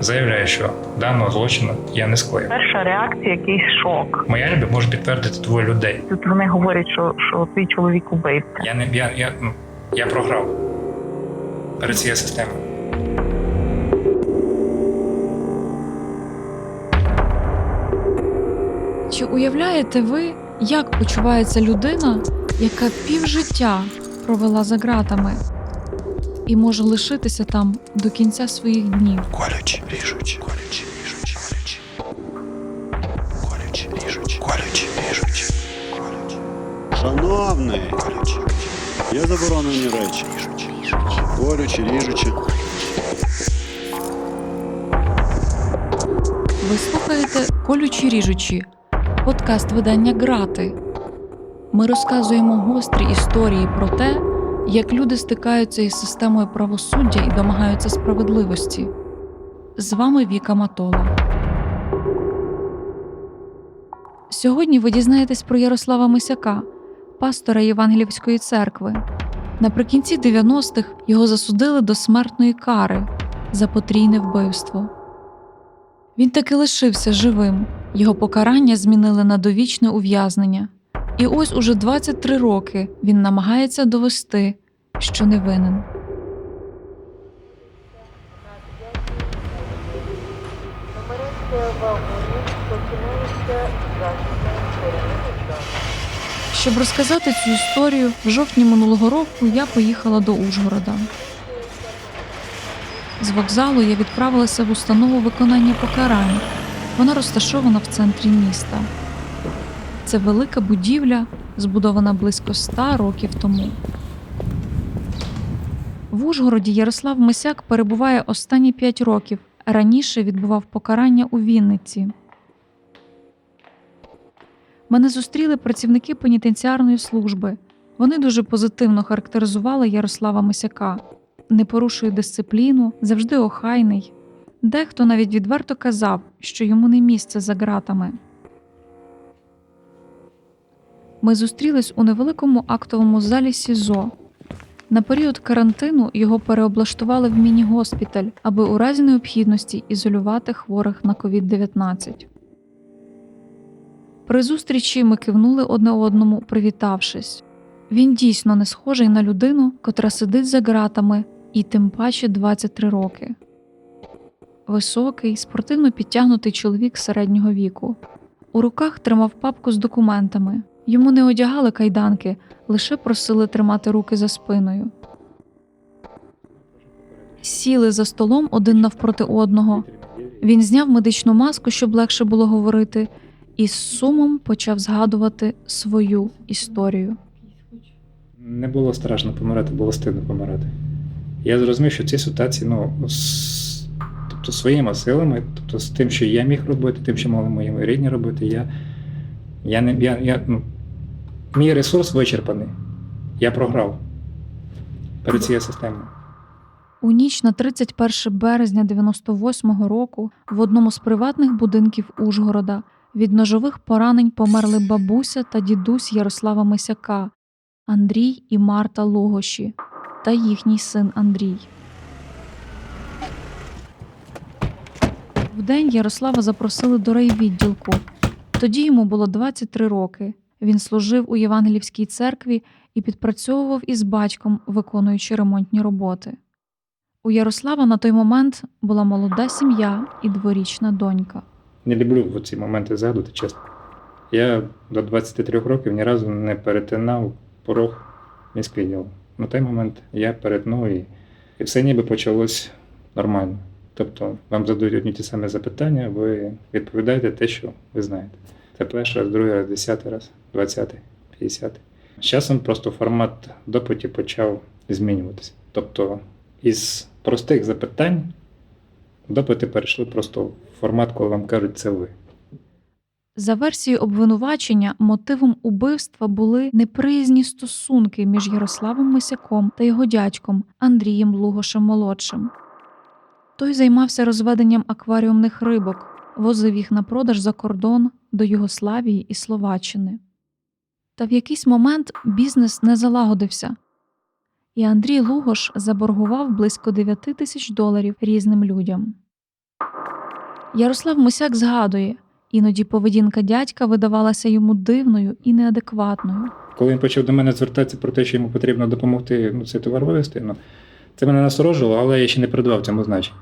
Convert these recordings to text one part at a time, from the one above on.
заявляю, що даного злочину я не скоїв. Перша реакція якийсь шок. Моя любов може підтвердити двоє людей. Тут вони говорять, що, що твій чоловік убивця. Я не я, я, ну, я програв перед цією системою. Чи уявляєте ви, як почувається людина, яка півжиття провела за ґратами і може лишитися там до кінця своїх днів? Колючі, ріжучі, колючі, ріжучі, колючі. Колючі, ріжучі, колючі, ріжучі, колючі. Шановний, Колючі, є заборонені речі. ріжучі, ріжучі. Колючі, ріжучі. Ви слухаєте Колючі ріжучі, подкаст видання Грати. Ми розказуємо гострі історії про те, як люди стикаються із системою правосуддя і домагаються справедливості. З вами Віка Матола. Сьогодні ви дізнаєтесь про Ярослава Мисяка, пастора Євангелівської церкви. Наприкінці 90-х його засудили до смертної кари за потрійне вбивство. Він таки лишився живим. Його покарання змінили на довічне ув'язнення. І ось уже 23 роки він намагається довести, що не винен. Щоб розказати цю історію, в жовтні минулого року я поїхала до Ужгорода. З вокзалу я відправилася в установу виконання покарань. Вона розташована в центрі міста. Це велика будівля, збудована близько ста років тому. В Ужгороді Ярослав Мисяк перебуває останні п'ять років. Раніше відбував покарання у Вінниці. Мене зустріли працівники пенітенціарної служби. Вони дуже позитивно характеризували Ярослава Мисяка. Не порушує дисципліну, завжди охайний. Дехто навіть відверто казав, що йому не місце за ґратами. Ми зустрілись у невеликому актовому залі СІЗО. На період карантину його переоблаштували в міні-госпіталь, аби у разі необхідності ізолювати хворих на COVID-19. При зустрічі ми кивнули одне одному, привітавшись. Він дійсно не схожий на людину, котра сидить за ґратами, і тим паче 23 роки. Високий, спортивно підтягнутий чоловік середнього віку. У руках тримав папку з документами. Йому не одягали кайданки, лише просили тримати руки за спиною. Сіли за столом один навпроти одного. Він зняв медичну маску, щоб легше було говорити, і з сумом почав згадувати свою історію. Не було страшно помирати, було стидно помирати. Я зрозумів, що в цій ситуації, ну, з, тобто своїми силами, тобто з тим, що я міг робити, тим, що могли мої рідні робити, я, я не, я, я, ну, мій ресурс вичерпаний. Я програв перед цією системою. У ніч на 31 березня 98-го року в одному з приватних будинків Ужгорода від ножових поранень померли бабуся та дідусь Ярослава Мисяка, Андрій і Марта Логоші та їхній син Андрій. Вдень Ярослава запросили до райвідділку. Тоді йому було 23 роки. Він служив у Євангелівській церкві і підпрацьовував із батьком, виконуючи ремонтні роботи. У Ярослава на той момент була молода сім'я і дворічна донька. Не люблю в ці моменти згадувати, чесно. Я до 23 років ні разу не перетинав порог міськвідділу. На той момент я перетнув і, і все ніби почалось нормально. Тобто вам задають одні ті самі запитання, ви відповідаєте те, що ви знаєте. Це перший раз, другий раз, десятий раз, двадцятий, п'ятдесятий. З часом просто формат допитів почав змінюватися. Тобто із простих запитань допити перейшли просто в формат, коли вам кажуть, це ви. За версією обвинувачення, мотивом убивства були неприязні стосунки між Ярославом Мисяком та його дядьком Андрієм Лугошем молодшим. Той займався розведенням акваріумних рибок, возив їх на продаж за кордон до Югославії і Словаччини. Та в якийсь момент бізнес не залагодився, і Андрій Лугош заборгував близько 9 тисяч доларів різним людям. Ярослав Мисяк згадує, іноді поведінка дядька видавалася йому дивною і неадекватною. Коли він почав до мене звертатися про те, що йому потрібно допомогти ну, цей товар вивезти, ну, це мене насторожувало, але я ще не придавав цьому значення.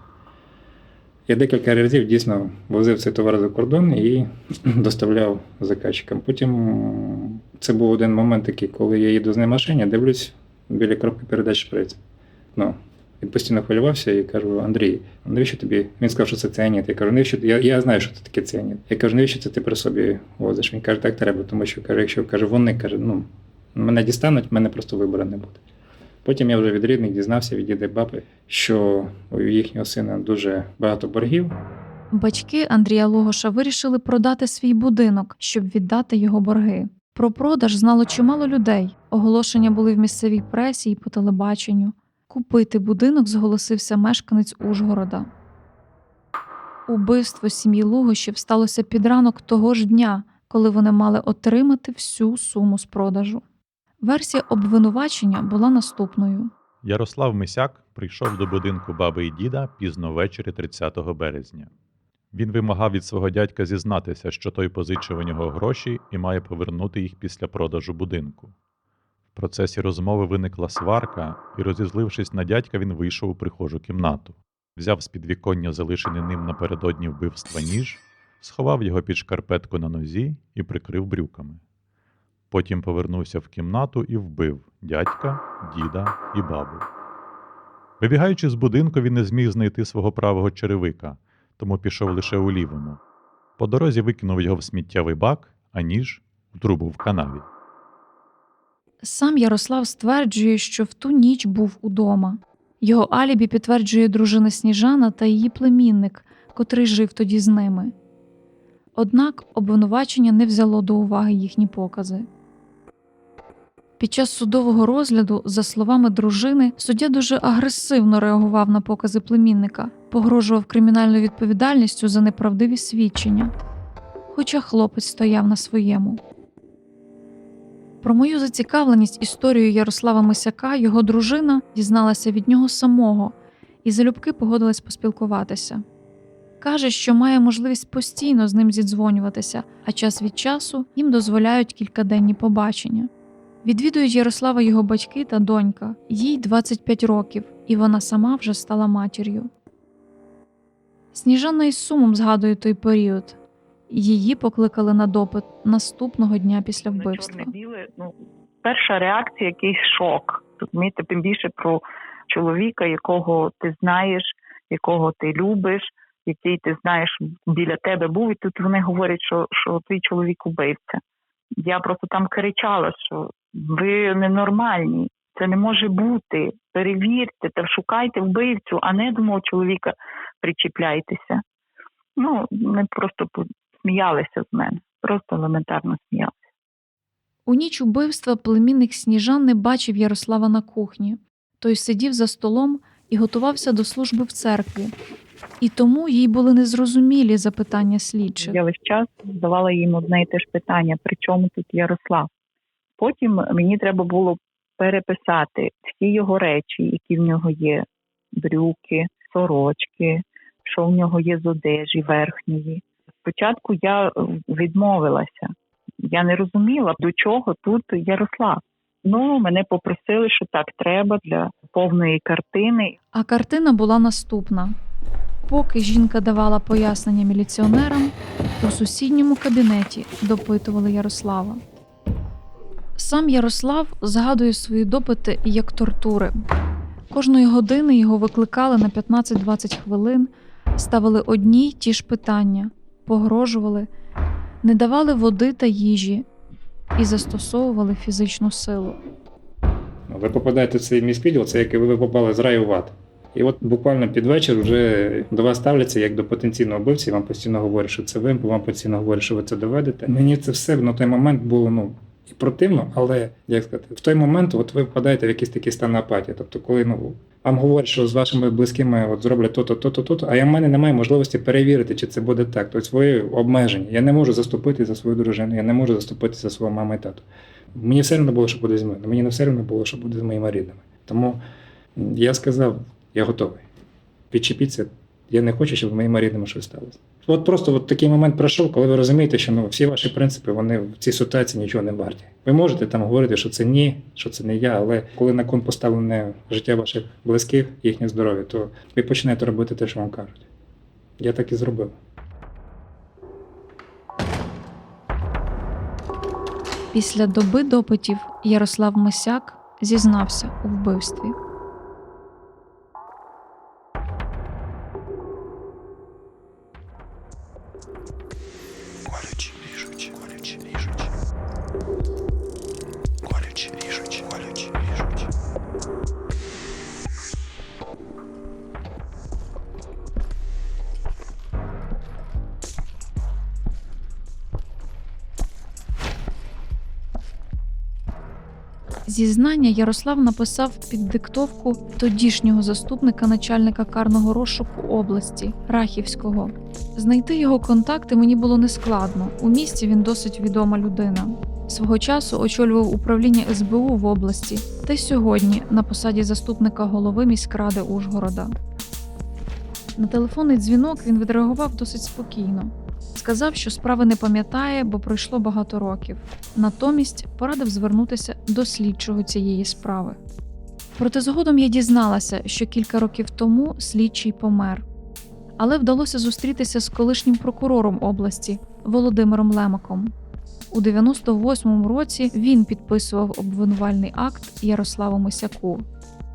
Я декілька разів дійсно возив цей товар за кордон і доставляв заказчикам. Потім це був один момент такий, коли я їду з ним машині, дивлюсь біля коробки передач шприц. Ну, він постійно хвилювався і кажу: Андрій, навіщо тобі? Він сказав, що це ціаніт. Я кажу, навіщо я, я знаю, що це таке ціаніт. Я кажу, навіщо це ти при собі возиш? Він каже, так треба, тому що каже, якщо каже, вони каже, ну мене дістануть, мене просто вибору не буде. Потім я вже від рідних дізнався від діди баби, що у їхнього сина дуже багато боргів. Батьки Андрія Логоша вирішили продати свій будинок, щоб віддати його борги. Про продаж знало чимало людей. Оголошення були в місцевій пресі і по телебаченню. Купити будинок зголосився мешканець Ужгорода. Убивство сім'ї Лугошів сталося під ранок того ж дня, коли вони мали отримати всю суму з продажу. Версія обвинувачення була наступною. Ярослав Мисяк прийшов до будинку баби і діда пізно ввечері 30 березня. Він вимагав від свого дядька зізнатися, що той позичив у нього гроші і має повернути їх після продажу будинку. В процесі розмови виникла сварка, і, розізлившись на дядька, він вийшов у прихожу кімнату, взяв з підвіконня залишений ним напередодні вбивства ніж, сховав його під шкарпетку на нозі і прикрив брюками. Потім повернувся в кімнату і вбив дядька, діда і бабу. Вибігаючи з будинку, він не зміг знайти свого правого черевика, тому пішов лише у лівому. По дорозі викинув його в сміттєвий бак, а ніж у трубу в канаві. Сам Ярослав стверджує, що в ту ніч був удома. Його алібі підтверджує дружина Сніжана та її племінник, котрий жив тоді з ними. Однак обвинувачення не взяло до уваги їхні покази. Під час судового розгляду, за словами дружини, суддя дуже агресивно реагував на покази племінника, погрожував кримінальною відповідальністю за неправдиві свідчення. Хоча хлопець стояв на своєму. Про мою зацікавленість історією Ярослава Мисяка його дружина дізналася від нього самого і залюбки погодилась поспілкуватися. Каже, що має можливість постійно з ним зідзвонюватися, а час від часу їм дозволяють кількаденні побачення. Відвідують Ярослава його батьки та донька, їй 25 років, і вона сама вже стала матір'ю. Сніжана із сумом згадує той період. Її покликали на допит наступного дня після вбивства. чорне-біле, ну, перша реакція якийсь шок. Розумієте, тим більше про чоловіка, якого ти знаєш, якого ти любиш, який ти знаєш біля тебе був, і тут вони говорять, що, що твій чоловік убивця. Я просто там кричала, що ви ненормальні, це не може бути. Перевірте та шукайте вбивцю, а не до мого чоловіка причіпляйтеся. Ну, вони просто сміялися з мене, просто елементарно сміялися. У ніч убивства племінник Сніжани бачив Ярослава на кухні. Той сидів за столом і готувався до служби в церкві. І тому їй були незрозумілі запитання слідчих. Я весь час задавала їм одне і те ж питання: при чому тут Ярослав? Потім мені треба було переписати всі його речі, які в нього є: брюки, сорочки, що в нього є з одежі верхньої. Спочатку я е, відмовилася. Я не розуміла, до чого тут Ярослав. Ну, мене попросили, що так треба для повної картини. А картина була наступна. Поки жінка давала пояснення міліціонерам, у сусідньому кабінеті допитували Ярослава. Сам Ярослав згадує свої допити як тортури. Кожної години його викликали на 15-20 хвилин, ставили одні й ті ж питання, погрожували, не давали води та їжі і застосовували фізичну силу. Ви попадаєте в цей міськвідділ, це як ви попали з раю в ад. І от буквально під вечір вже до вас ставляться як до потенційного вбивці, вам постійно говорять, що це ви, вам постійно говорять, що ви це доведете. Мені це все на той момент було ну, і противно, але як сказати, в той момент от ви впадаєте в якийсь такий стан апатії. Тобто, коли ну, вам говорять, що з вашими близькими от зроблять то-то, то-то, то-то, а я в мене немає можливості перевірити, чи це буде так. Тобто ви обмежені. Я не можу заступити за свою дружину, я не можу заступити за свого маму і тату. Мені все одно було, що буде з мною. Мені не все одно було, що буде з моїми рідними. Тому я сказав, я готовий. Підчепіться, я не хочу, щоб з моїми рідними щось сталося. От просто от такий момент пройшов, коли ви розумієте, що ну, всі ваші принципи вони в цій ситуації нічого не варті. Ви можете там говорити, що це ні, що це не я, але коли на кон поставлене життя ваших близьких, їхнє здоров'я, то ви починаєте робити те, що вам кажуть. Я так і зробив. Після доби допитів Ярослав Мисяк зізнався у вбивстві. Зізнання Ярослав написав під диктовку тодішнього заступника начальника карного розшуку області Рахівського. Знайти його контакти мені було нескладно. У місті він досить відома людина. Свого часу очолював управління СБУ в області, та й сьогодні на посаді заступника голови міськради Ужгорода. На телефонний дзвінок він відреагував досить спокійно. Сказав, що справи не пам'ятає, бо пройшло багато років. Натомість порадив звернутися до слідчого цієї справи. Проте згодом я дізналася, що кілька років тому слідчий помер. Але вдалося зустрітися з колишнім прокурором області Володимиром Лемаком. У 98-му році він підписував обвинувальний акт Ярославу Мисяку.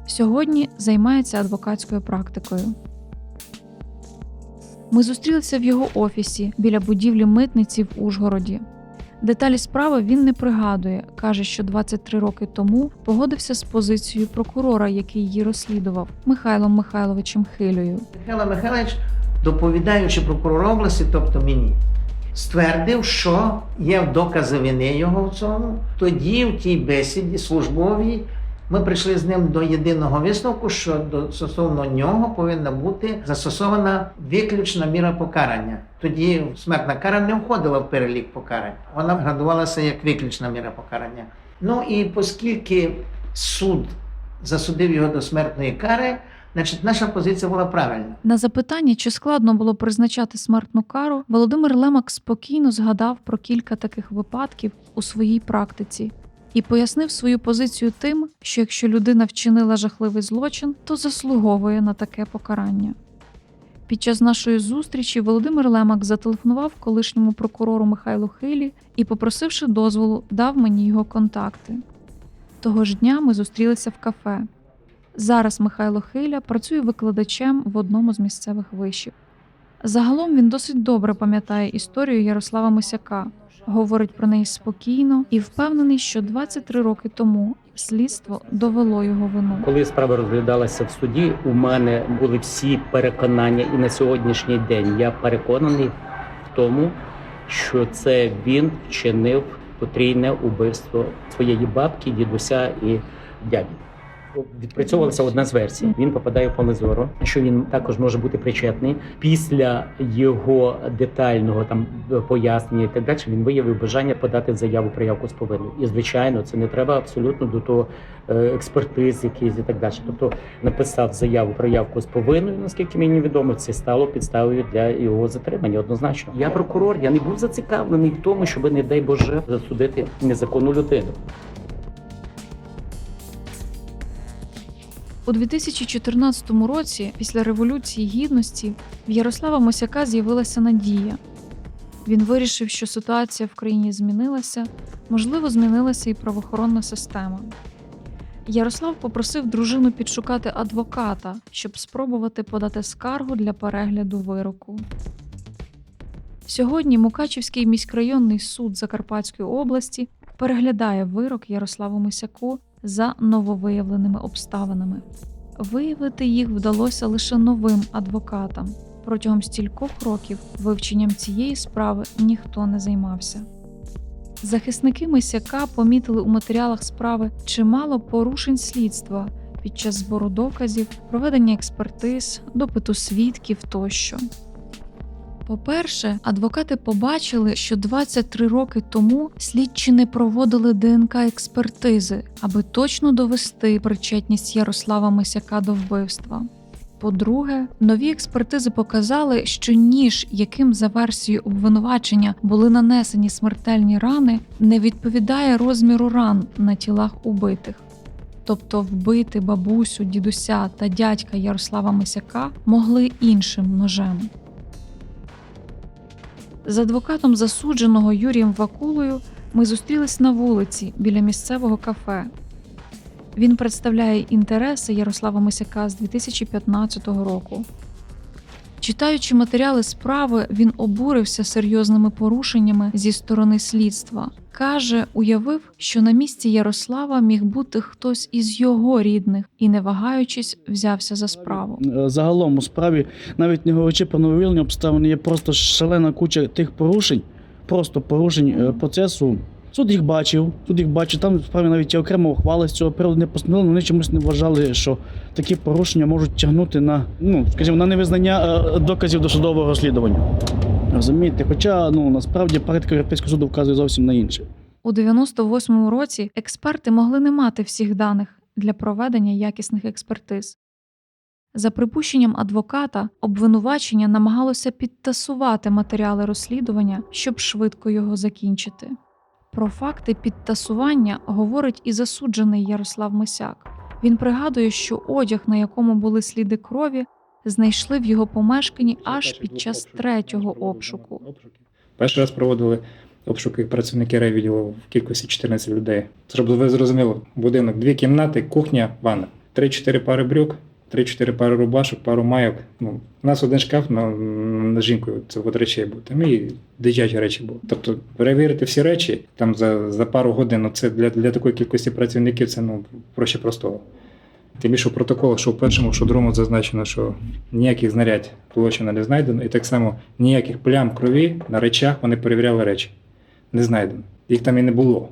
Сьогодні займається адвокатською практикою. Ми зустрілися в його офісі біля будівлі митниці в Ужгороді. Деталі справи він не пригадує, каже, що 23 роки тому погодився з позицією прокурора, який її розслідував, Михайлом Михайловичем Хилею. Михайло Михайлович, доповідаючи прокурор області, тобто мені, ствердив, що є докази вини його в цьому. Тоді, в тій бесіді службовій, ми прийшли з ним до єдиного висновку, що до стосовно нього повинна бути застосована виключна міра покарання. Тоді смертна кара не входила в перелік покарань. Вона градувалася як виключна міра покарання. Ну і оскільки суд засудив його до смертної кари, значить наша позиція була правильна. На запитання, чи складно було призначати смертну кару, Володимир Лемак спокійно згадав про кілька таких випадків у своїй практиці і пояснив свою позицію тим, що якщо людина вчинила жахливий злочин, то заслуговує на таке покарання. Під час нашої зустрічі Володимир Лемак зателефонував колишньому прокурору Михайлу Хилі і, попросивши дозволу, дав мені його контакти. Того ж дня ми зустрілися в кафе. Зараз Михайло Хиля працює викладачем в одному з місцевих вишів. Загалом він досить добре пам'ятає історію Ярослава Мисяка, говорить про неї спокійно і впевнений, що 23 роки тому слідство довело його вину. Коли справа розглядалася в суді, у мене були всі переконання, і на сьогоднішній день я переконаний в тому, що це він вчинив потрійне убивство своєї бабки, дідуся і дяді. Відпрацьовувалася одна з версій. Він попадає в поле зору, що він також може бути причетний. Після його детального там пояснення і так далі, він виявив бажання подати заяву про явку з повинною. І звичайно, це не треба абсолютно до того е, експертиз, якісь і так далі. Тобто написав заяву про явку з повинною, наскільки мені відомо, це стало підставою для його затримання. Однозначно, я прокурор, я не був зацікавлений в тому, щоб, не дай Боже, засудити незаконну людину. У 2014 році, після Революції Гідності, в Ярослава Мосяка з'явилася надія. Він вирішив, що ситуація в країні змінилася, можливо, змінилася і правоохоронна система. Ярослав попросив дружину підшукати адвоката, щоб спробувати подати скаргу для перегляду вироку. Сьогодні Мукачівський міськрайонний суд Закарпатської області переглядає вирок Ярославу Мисяку за нововиявленими обставинами. Виявити їх вдалося лише новим адвокатам. Протягом стількох років вивченням цієї справи ніхто не займався. Захисники Мисяка помітили у матеріалах справи чимало порушень слідства під час збору доказів, проведення експертиз, допиту свідків тощо. По-перше, адвокати побачили, що 23 роки тому слідчі не проводили ДНК експертизи, аби точно довести причетність Ярослава Мисяка до вбивства. По-друге, нові експертизи показали, що ніж, яким за версією обвинувачення були нанесені смертельні рани, не відповідає розміру ран на тілах убитих. Тобто вбити бабусю, дідуся та дядька Ярослава Мисяка могли іншим ножем. З адвокатом засудженого Юрієм Вакулою ми зустрілись на вулиці біля місцевого кафе. Він представляє інтереси Ярослава Мисяка з 2015 року. Читаючи матеріали справи, він обурився серйозними порушеннями зі сторони слідства. Каже, уявив, що на місці Ярослава міг бути хтось із його рідних і, не вагаючись, взявся за справу. Е, Загалом у справі, навіть не говорячи про нововільні обставини, є просто шалена куча тих порушень, просто порушень е, процесу. Суд їх бачив, суд їх бачив. Там в справі навіть є окрема ухвала з цього приводу не постановлено. Вони чомусь не вважали, що такі порушення можуть тягнути на, ну скажімо, на невизнання е, доказів досудового розслідування. Розумієте? Хоча ну насправді практика Європейського суду вказує зовсім на інше. У 98-му році експерти могли не мати всіх даних для проведення якісних експертиз. За припущенням адвоката, обвинувачення намагалося підтасувати матеріали розслідування, щоб швидко його закінчити. Про факти підтасування говорить і засуджений Ярослав Мисяк. Він пригадує, що одяг, на якому були сліди крові, знайшли в його помешканні аж під час третього обшуку. Перший раз проводили обшуки працівники райвідділу в кількості 14 людей. Щоб ви зрозуміли, будинок, дві кімнати, кухня, ванна, 3-4 пари брюк, 3-4 пари рубашок, пару майок. Ну, у нас один шкаф на, на жінкою, це от речей був. Там і дитячі речі були. Тобто перевірити всі речі там за, за пару годин, ну, це для, для такої кількості працівників це ну, проще простого. Тим більше в протоколах, що в першому, що в другому зазначено, що ніяких знарядь площина не знайдено, і так само ніяких плям крові на речах вони перевіряли речі. Не знайдено. Їх там і не було.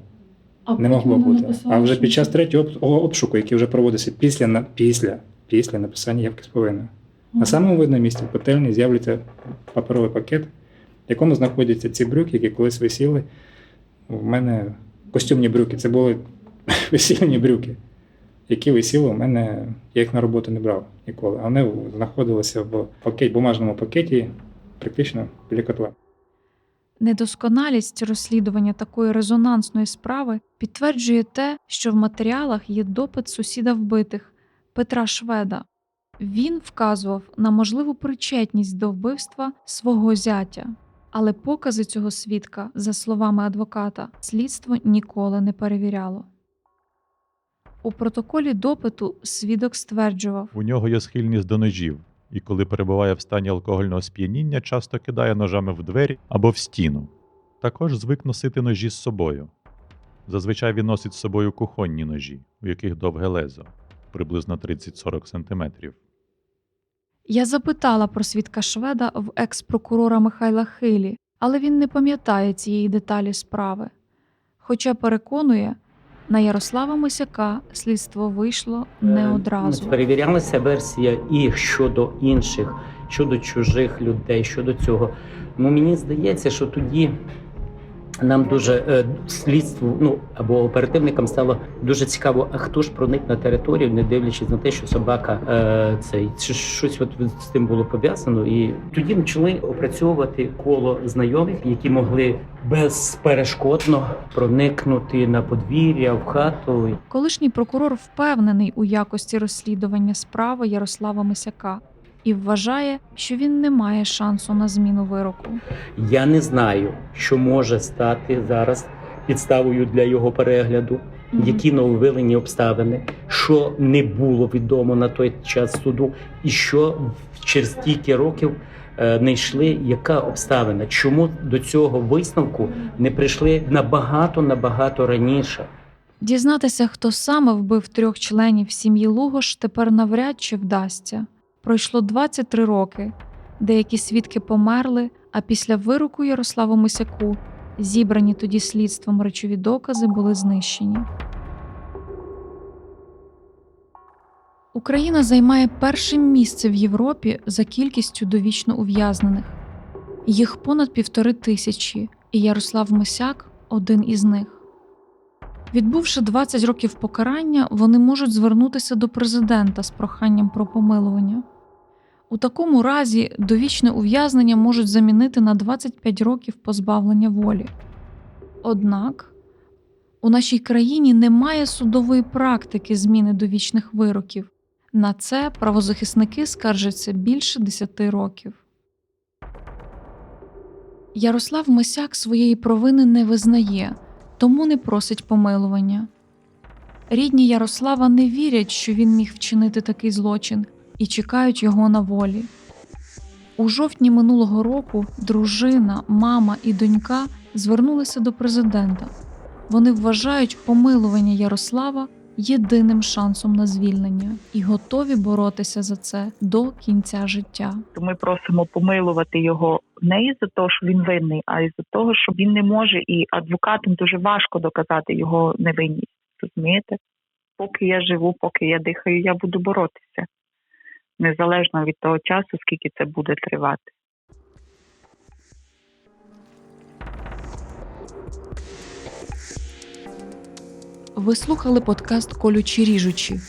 не могло бути. А вже під час третього обшуку, який вже проводився після, після, після написання явки з повинною. На самому видному місці в котельні з'являється паперовий пакет, в якому знаходяться ці брюки, які колись висіли. У мене костюмні брюки. Це були весільні брюки, які висіли у мене. Я їх на роботу не брав ніколи. А вони знаходилися в пакет, бумажному пакеті, практично біля котла. Недосконалість розслідування такої резонансної справи підтверджує те, що в матеріалах є допит сусіда вбитих Петра Шведа. Він вказував на можливу причетність до вбивства свого зятя, але покази цього свідка, за словами адвоката, слідство ніколи не перевіряло. У протоколі допиту свідок стверджував, У нього є схильність до ножів, і коли перебуває в стані алкогольного сп'яніння, часто кидає ножами в двері або в стіну. Також звик носити ножі з собою. Зазвичай він носить з собою кухонні ножі, у яких довге лезо, приблизно 30-40 см. Я запитала про свідка Шведа в екс-прокурора Михайла Хилі, але він не пам'ятає цієї деталі справи. Хоча переконує, на Ярослава Мисяка слідство вийшло не Е, одразу. Перевірялася версія і щодо інших, щодо чужих людей, щодо цього. Ну мені здається, що тоді нам дуже е, слідству, ну або оперативникам стало дуже цікаво, а хто ж проник на територію, не дивлячись на те, що собака е, цей щось от з тим було пов'язано. І тоді почали опрацьовувати коло знайомих, які могли безперешкодно проникнути на подвір'я, в хату. Колишній прокурор впевнений у якості розслідування справи Ярослава Мисяка і вважає, що він не має шансу на зміну вироку. Я не знаю, що може стати зараз підставою для його перегляду, Мгм. які нововилені обставини, що не було відомо на той час суду, і що через стільки років не йшли, яка обставина, чому до цього висновку не прийшли набагато набагато раніше. Дізнатися, хто саме вбив трьох членів сім'ї Лугош, тепер навряд чи вдасться. Пройшло 23 роки. Деякі свідки померли, а після вироку Ярославу Мисяку зібрані тоді слідством речові докази були знищені. Україна займає перше місце в Європі за кількістю довічно ув'язнених. Їх понад півтори тисячі, і Ярослав Мисяк один із них. Відбувши 20 років покарання, вони можуть звернутися до президента з проханням про помилування. У такому разі довічне ув'язнення можуть замінити на 25 років позбавлення волі. Однак у нашій країні немає судової практики зміни довічних вироків. На це правозахисники скаржаться більше 10 років. Ярослав Мисяк своєї провини не визнає, тому не просить помилування. Рідні Ярослава не вірять, що він міг вчинити такий злочин, і чекають його на волі. У жовтні минулого року дружина, мама і донька звернулися до президента. Вони вважають помилування Ярослава єдиним шансом на звільнення і готові боротися за це до кінця життя. Ми просимо помилувати його не із-за того, що він винний, а із-за того, що він не може, і адвокатам дуже важко доказати його невинність. Розумієте? Поки я живу, поки я дихаю, я буду боротися. Незалежно від того часу, скільки це буде тривати. Ви слухали подкаст Колючі ріжучі.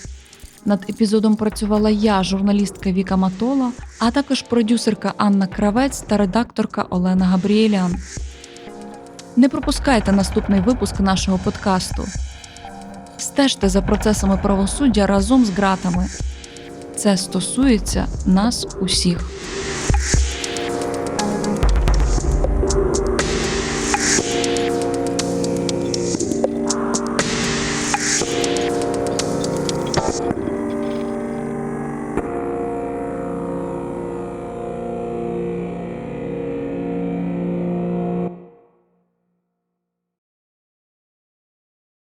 Над епізодом працювала я, журналістка Віка Матола, а також продюсерка Анна Кравець та редакторка Олена Габріелян. Не пропускайте наступний випуск нашого подкасту. Стежте за процесами правосуддя разом з ґратами. Це стосується нас усіх.